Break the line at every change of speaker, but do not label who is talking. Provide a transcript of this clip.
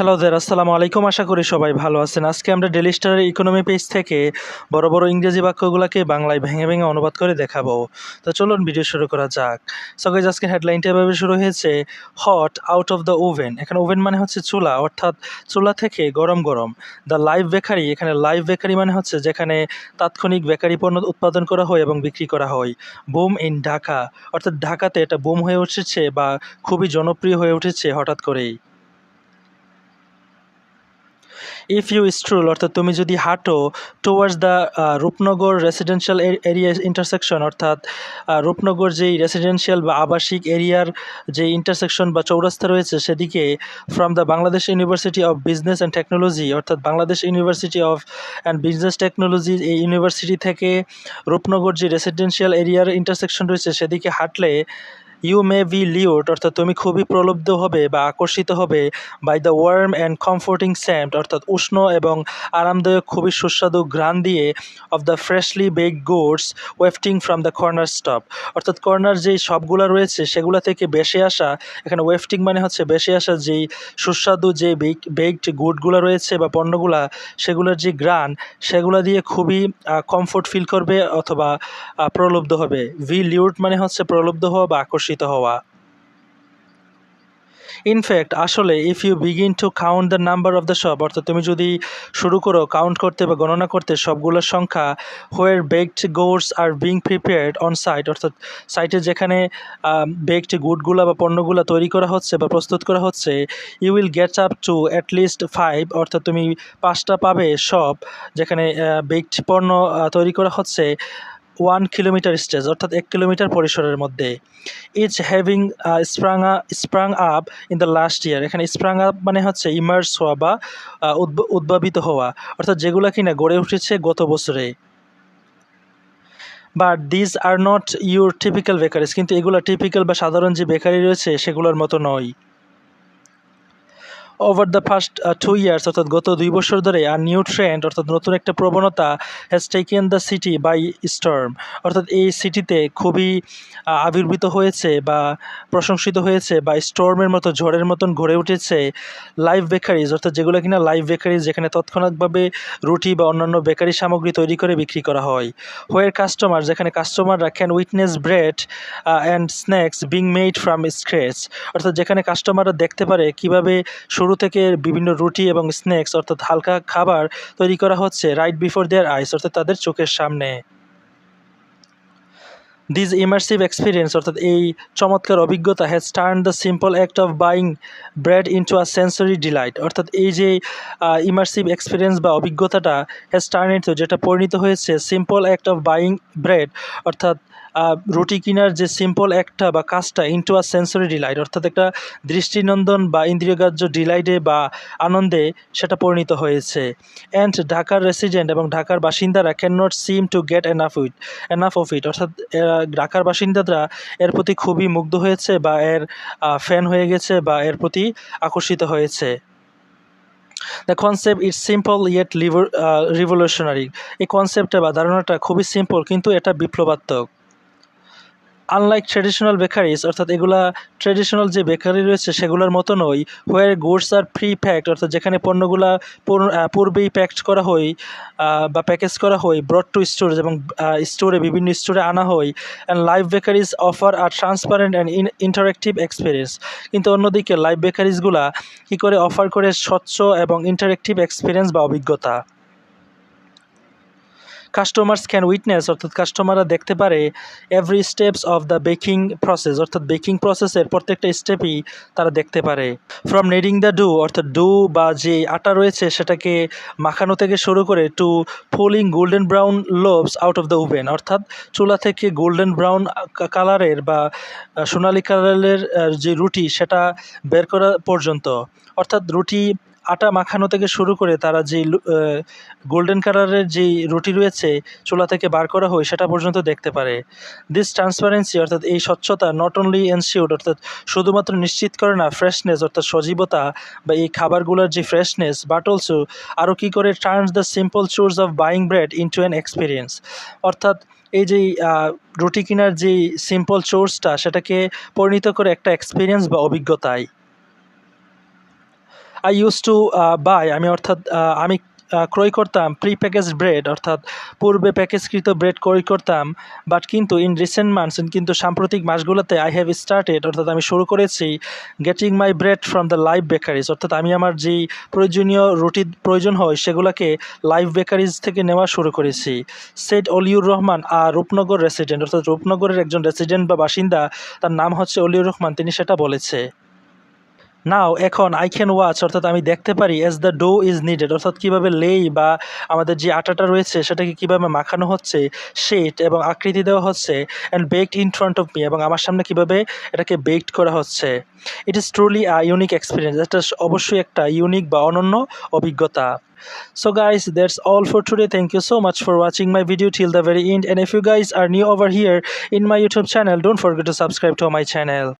Hello দের আসসালামু আলাইকুম। আশা করি সবাই ভালো আছেন। আজকে আমরা ডেলি স্টারের ইকোনমি পেজ থেকে বড় বড় ইংরেজি বাক্যগুলোকে বাংলায় ভেঙে ভেঙে অনুবাদ করে দেখাবো। তো চলুন ভিডিও শুরু করা যাক। সকাল আজকে হেডলাইনটা এভাবে শুরু হয়েছে hot out of the oven এখানে ওভেন মানে হচ্ছে চুলা, অর্থাৎ চুলা থেকে গরম গরম। দ্য লাইভ বেকারি এখানে লাইভ বেকারি মানে হচ্ছে যেখানে তাৎক্ষণিক বেকারি পণ্য উৎপাদন করা হয় এবং বিক্রি করা হয়। বুম ইন ঢাকা অর্থাৎ ঢাকাতে এটা বুম হয়ে উঠেছে বা খুবই জনপ্রিয় হয়ে উঠেছে হঠাৎ করেই। ইফ ইউ স্ট্রুল অর্থাৎ তুমি যদি হাঁটো towards the Rupnagar residential area intersection অর্থাৎ রূপনগর যেই রেসিডেন্সিয়াল বা আবাসিক এরিয়ার যে ইন্টারসেকশন বা চৌরাস্তা রয়েছে সেদিকে from the Bangladesh university of business and technology অর্থাৎ Bangladesh university of and business technology এই ইউনিভার্সিটি থেকে রূপনগর যে রেসিডেন্সিয়াল এরিয়ার ইন্টারসেকশন রয়েছে সেদিকে হাঁটলে ইউ মে বি লিউড অর্থাৎ তুমি খুবই প্রলুব্ধ হবে বা আকর্ষিত হবে by the warm and comforting sand অর্থাৎ উষ্ণ এবং আরামদায়ক, খুবই সুস্বাদু ঘ্রাণ দিয়ে of the freshly bake goods wafting from the corner stop অর্থাৎ কর্নার যেই শপগুলো রয়েছে, সেগুলো থেকে বেশি আসা, এখানে ওয়েফটিং মানে হচ্ছে বেশি আসা যেই সুস্বাদু যে বেক বেকড গুডগুলো রয়েছে বা পণ্যগুলা, সেগুলোর যে গ্রান সেগুলো দিয়ে খুবই কমফোর্ট ফিল করবে অথবা প্রলুব্ধ হবে। ভি লিউড মানে হচ্ছে প্রলুব্ধ হওয়া বা আকর্ষিত হওয়া। ইনফ্যাক্ট আসলে if you begin to count the number of the shop অর্থাৎ তুমি যদি শুরু করো কাউন্ট করতে বা গণনা করতে, সবগুলোর সংখ্যা where baked goods are being prepared on site অর্থাৎ সাইটে যেখানে বেকড গুডগুলো বা পণ্যগুলো তৈরি করা হচ্ছে বা প্রস্তুত করা হচ্ছে you will get up to at least five অর্থাৎ তুমি পাঁচটা পাবে শপ যেখানে বেকড পণ্য তৈরি করা হচ্ছে ওয়ান কিলোমিটার স্টেজ অর্থাৎ এক কিলোমিটার পরিসরের মধ্যে each having sprung sprung up in the last year এখানে স্প্রাং আপ মানে হচ্ছে ইমার্স হওয়া বা উদ্ভাবিত হওয়া, অর্থাৎ যেগুলো কিনা গড়ে উঠেছে গত বছরে। But this are not your typical bakeries, কিন্তু এগুলো টিপিক্যাল বা সাধারণ যে বেকারি রয়েছে সেগুলোর মতো নয়। Over the first two years অর্থাৎ গত দুই বছর ধরে আর নিউ ট্রেন্ড অর্থাৎ নতুন একটা প্রবণতা has taken the city by storm অর্থাৎ এই সিটিতে খুবই আবির্ভূত হয়েছে বা প্রশংসিত হয়েছে বা স্টর্মের মতো, ঝড়ের মতন গড়ে উঠেছে লাইভ বেকারিজ অর্থাৎ যেগুলো কিনা লাইভ বেকারিজ যেখানে তৎক্ষণাৎভাবে রুটি বা অন্যান্য বেকারি সামগ্রী তৈরি করে বিক্রি করা হয়। হোয়ের কাস্টমার যেখানে কাস্টমাররা can witness bread and snacks being made from scratch অর্থাৎ যেখানে কাস্টমাররা দেখতে পারে কীভাবে শুরু থেকে বিভিন্ন রুটি এবং স্ন্যাক্স, অর্থাৎ হালকা খাবার তৈরি করা হচ্ছে রাইট বিফোর দেয়ার আইস অর্থাৎ তাদের চোখের সামনে। দিস ইমার্সিভ এক্সপিরিয়েন্স অর্থাৎ এই চমৎকার অভিজ্ঞতা has turn the simple act of buying bread into a sensory delight অর্থাৎ এই যে ইমার্সিভ এক্সপিরিয়েন্স বা অভিজ্ঞতাটা হ্যাজ টার্ন ইন্টু যেটা পরিণত হয়েছে simple act of buying bread অর্থাৎ রুটি কেনার যে সিম্পল একটা বা কাজটা ইন্টু আ সেন্সরি ডিলাইট অর্থাৎ একটা দৃষ্টিনন্দন বা ইন্দ্রিয়গ্রাহ্য ডিলাইটে বা আনন্দে সেটা পরিণত হয়েছে। অ্যান্ড ঢাকার রেসিডেন্ট এবং ঢাকার বাসিন্দারা can not seem to get enough with enough of it অর্থাৎ ঢাকার বাসিন্দারা এর প্রতি খুবই মুগ্ধ হয়েছে বা এর ফ্যান হয়ে গেছে বা এর প্রতি আকর্ষিত হয়েছে। The concept it's simple yet revolutionary এই কনসেপ্টটা বা ধারণাটা খুবই সিম্পল কিন্তু এটা বিপ্লবাত্মক। আনলাইক ট্রেডিশনাল বেকারিজ অর্থাৎ এগুলা ট্রেডিশনাল যে বেকারি রয়েছে, সেগুলোর মতো নয়। Where goods are pre packed অর্থাৎ যেখানে পণ্যগুলা পুর- পূর্বেই প্যাকড করা হয় বা প্যাকেজ করা হয় ব্রড টু স্টোরেজ এবং স্টোরে বিভিন্ন স্টোরে আনা হয়। And live bakeries offer a transparent and interactive experience কিন্তু অন্যদিকে লাইভ বেকারিজগুলা কী করে অফার করে স্বচ্ছ এবং ইন্টারেক্টিভ এক্সপিরিয়েন্স বা অভিজ্ঞতা? কাস্টমার্স ক্যান উইটনেস অর্থাৎ কাস্টমাররা দেখতে পারে every steps of the baking process অর্থাৎ বেকিং প্রসেসের প্রত্যেকটা স্টেপই তারা দেখতে পারে। ফ্রম নেডিং দ্য ডু অর্থাৎ ডু বা যে আটা রয়েছে সেটাকে মাখানো থেকে শুরু করে to pulling golden brown loaves out of the oven অর্থাৎ চুলা থেকে গোল্ডেন ব্রাউন কালারের বা সোনালি কালারের যে রুটি সেটা বের করা পর্যন্ত, অর্থাৎ রুটি আটা মাখানো থেকে শুরু করে তারা যে গোল্ডেন কালারের যে রুটি রয়েছে চুলা থেকে বার করা হয় সেটা পর্যন্ত দেখতে পারে। দিস ট্রান্সপারেন্সি অর্থাৎ এই স্বচ্ছতা নট অনলি এনশিওর অর্থাৎ শুধুমাত্র নিশ্চিত করে না ফ্রেশনেস অর্থাৎ সজীবতা বা এই খাবারগুলোর যে ফ্রেশনেস বাট অলসো আরও কী করে turns the simple chores of buying bread into an experience অর্থাৎ এই যে রুটি কেনার যে সিম্পল চোর্সটা সেটাকে পরিণত করে একটা এক্সপিরিয়েন্স বা অভিজ্ঞতায় আই ইউজ টু বাই আমি অর্থাৎ আমি ক্রয় করতাম প্রি প্যাকেজ ব্রেড অর্থাৎ পূর্বে প্যাকেজকৃত ব্রেড ক্রয় করতাম বাট কিন্তু ইন রিসেন্ট মান্থস কিন্তু সাম্প্রতিক মাসগুলোতে আই হ্যাভ স্টার্টেড অর্থাৎ আমি শুরু করেছি getting my bread from the live bakeries অর্থাৎ আমি আমার যেই প্রয়োজনীয় রুটির প্রয়োজন হয়, সেগুলোকে লাইভ বেকারিজ থেকে নেওয়া শুরু করেছি। Said Oliur Rahman a Rupnagar resident অর্থাৎ রূপনগরের একজন রেসিডেন্ট বা বাসিন্দা, তার নাম হচ্ছে অলিউর রহমান, তিনি সেটা বলেছে। নাও এখন আই ক্যান ওয়াচ অর্থাৎ আমি দেখতে পারি as the dough is kneaded অর্থাৎ কীভাবে লেই বা আমাদের যে আটাটা রয়েছে সেটাকে কীভাবে মাখানো হচ্ছে শেট এবং আকৃতি দেওয়া হচ্ছে and baked in front of me এবং আমার সামনে কীভাবে এটাকে বেকড করা হচ্ছে it is truly a unique experience এটা অবশ্যই একটা ইউনিক বা অনন্য অভিজ্ঞতা So guys, that's all for today. Thank you so much for watching my video till the very end. And if you guys are new over here in my YouTube channel, don't forget to subscribe to my channel.